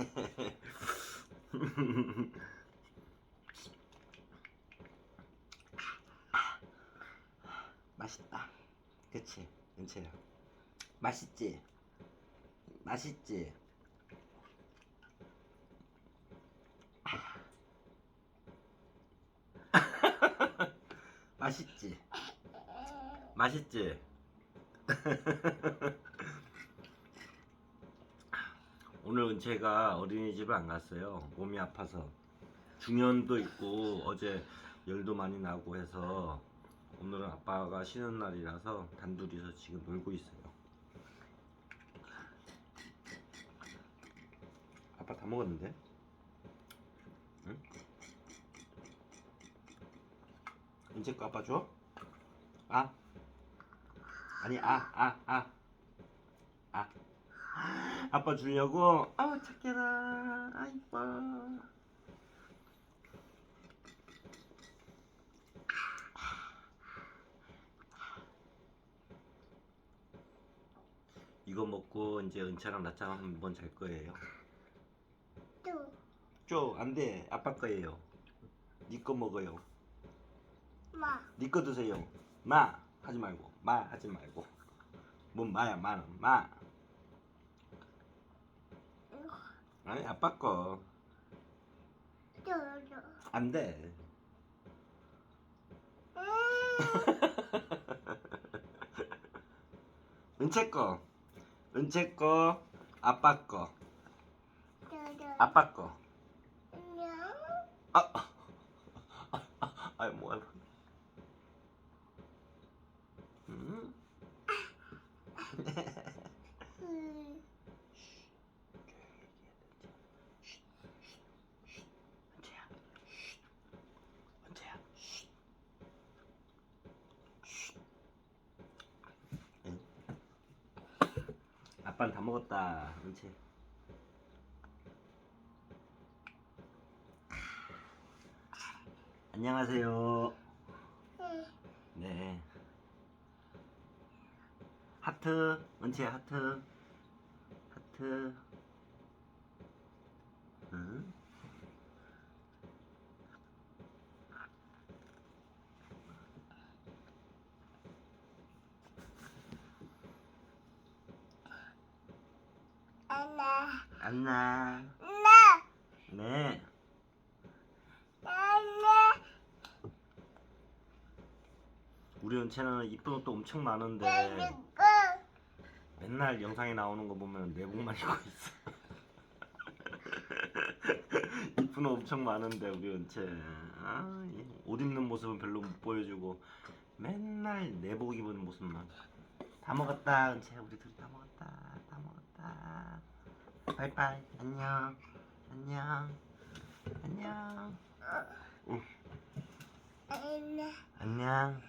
맛있다. 그치, 은채야. 맛있지? 맛있지? 맛있지? 맛있지? 오늘 은채가 어린이집을 안 갔어요. 몸이 아파서. 중현도 있고 어제 열도 많이 나고 해서 오늘은 아빠가 쉬는 날이라서 단둘이서 지금 놀고 있어요. 아빠 다 먹었는데? 응? 은채 거 아빠 줘? 아? 아니 아 아, 아. 아. 아빠 주려고? 아 착해라. 아 이뻐. 이거 먹고 이제 은채랑 나짱 한번 잘 거예요? 또. 줘 안돼. 아빠 거예요. 니 거 먹어요. 마. 니 거 드세요. 마. 하지 말고. 마 하지 말고. 뭔 마야 마는? 마 아니 아빠 거 또도. 안돼 음. 은채 거 은채 거 아빠 거. 아빠 거 안녕. 아, 아이 뭐야 음? 음. 은채야 은채야 응? 아빠는 다 먹었다 은채 안녕하세요 음. 네 하트 은채 하트 하트 응? 안나. 안나 나. 네 안나. 우리 은채는 이쁜 옷도 엄청 많은데. 맨날 영상에 나오는 거 보면 내복만 입고 있어 이쁜 옷 엄청 많은데 우리 은채 아, 이옷 입는 모습은 별로 못 보여주고 맨날 내복 입은 모습만 다 먹었다 은채 우리 둘이 다 먹었다 다 먹었다 바이바이. 안녕. 안녕. 안녕. 안녕